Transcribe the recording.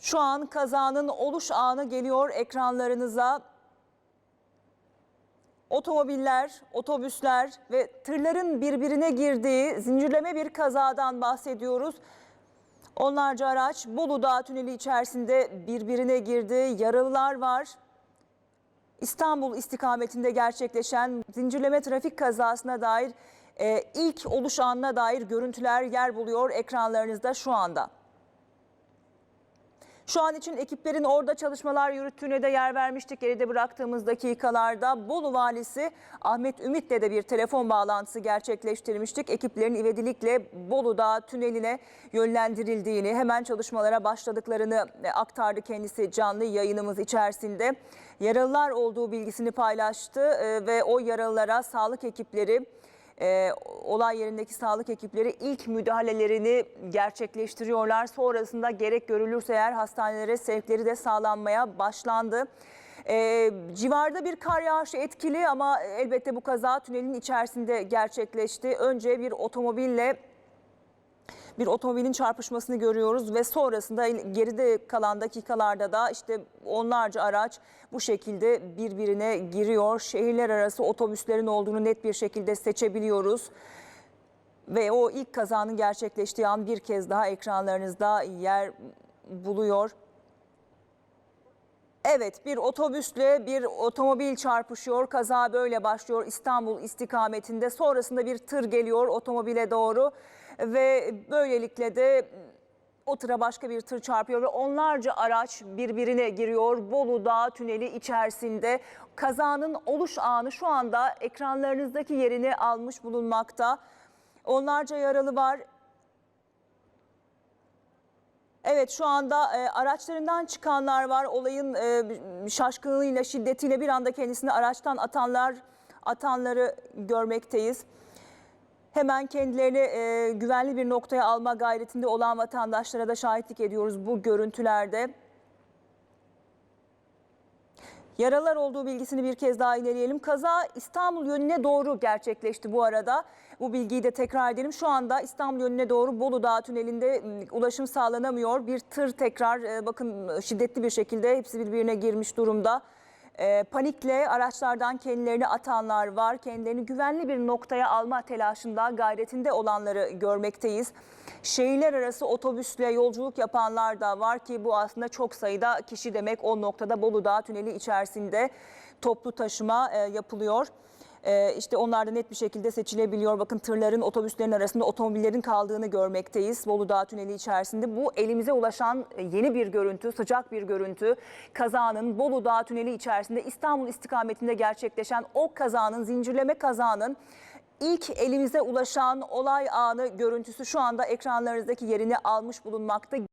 Şu an kazanın oluş anı geliyor ekranlarınıza. Otomobiller, otobüsler ve tırların birbirine girdiği zincirleme bir kazadan bahsediyoruz. Onlarca araç Bolu Dağı Tüneli içerisinde birbirine girdi. Yaralılar var. İstanbul istikametinde gerçekleşen zincirleme trafik kazasına dair e, ilk oluş anına dair görüntüler yer buluyor ekranlarınızda şu anda. Şu an için ekiplerin orada çalışmalar yürüttüğüne de yer vermiştik. Geride bıraktığımız dakikalarda Bolu Valisi Ahmet Ümit'le de bir telefon bağlantısı gerçekleştirmiştik. Ekiplerin ivedilikle Bolu Dağı tüneline yönlendirildiğini, hemen çalışmalara başladıklarını aktardı kendisi canlı yayınımız içerisinde. Yaralılar olduğu bilgisini paylaştı e, ve o yaralılara sağlık ekipleri e, olay yerindeki sağlık ekipleri ilk müdahalelerini gerçekleştiriyorlar. Sonrasında gerek görülürse eğer hastanelere sevkleri de sağlanmaya başlandı. E, civarda bir kar yağışı etkili ama elbette bu kaza tünelin içerisinde gerçekleşti. Önce bir otomobille bir otomobilin çarpışmasını görüyoruz ve sonrasında geride kalan dakikalarda da işte onlarca araç bu şekilde birbirine giriyor. Şehirler arası otobüslerin olduğunu net bir şekilde seçebiliyoruz. Ve o ilk kazanın gerçekleştiği an bir kez daha ekranlarınızda yer buluyor. Evet bir otobüsle bir otomobil çarpışıyor. Kaza böyle başlıyor İstanbul istikametinde. Sonrasında bir tır geliyor otomobile doğru ve böylelikle de o tıra başka bir tır çarpıyor ve onlarca araç birbirine giriyor. Bolu Dağı tüneli içerisinde kazanın oluş anı şu anda ekranlarınızdaki yerini almış bulunmakta. Onlarca yaralı var. Evet şu anda e, araçlarından çıkanlar var. Olayın e, şaşkınlığıyla, şiddetiyle bir anda kendisini araçtan atanlar atanları görmekteyiz. Hemen kendilerini e, güvenli bir noktaya alma gayretinde olan vatandaşlara da şahitlik ediyoruz bu görüntülerde. Yaralar olduğu bilgisini bir kez daha ilerleyelim. Kaza İstanbul yönüne doğru gerçekleşti bu arada. Bu bilgiyi de tekrar edelim. Şu anda İstanbul yönüne doğru Bolu Dağı tünelinde m, ulaşım sağlanamıyor. Bir tır tekrar e, bakın şiddetli bir şekilde hepsi birbirine girmiş durumda. E, panikle araçlardan kendilerini atanlar var. Kendilerini güvenli bir noktaya alma telaşında gayretinde olanları görmekteyiz. Şehirler arası otobüsle yolculuk yapanlar da var ki bu aslında çok sayıda kişi demek o noktada Bolu Dağı Tüneli içerisinde toplu taşıma e, yapılıyor. Ee, işte onlar da net bir şekilde seçilebiliyor. Bakın tırların, otobüslerin arasında otomobillerin kaldığını görmekteyiz. Bolu Dağı Tüneli içerisinde. Bu elimize ulaşan e, yeni bir görüntü, sıcak bir görüntü. Kazanın Bolu Dağı Tüneli içerisinde İstanbul istikametinde gerçekleşen o kazanın, zincirleme kazanın ilk elimize ulaşan olay anı görüntüsü şu anda ekranlarınızdaki yerini almış bulunmakta.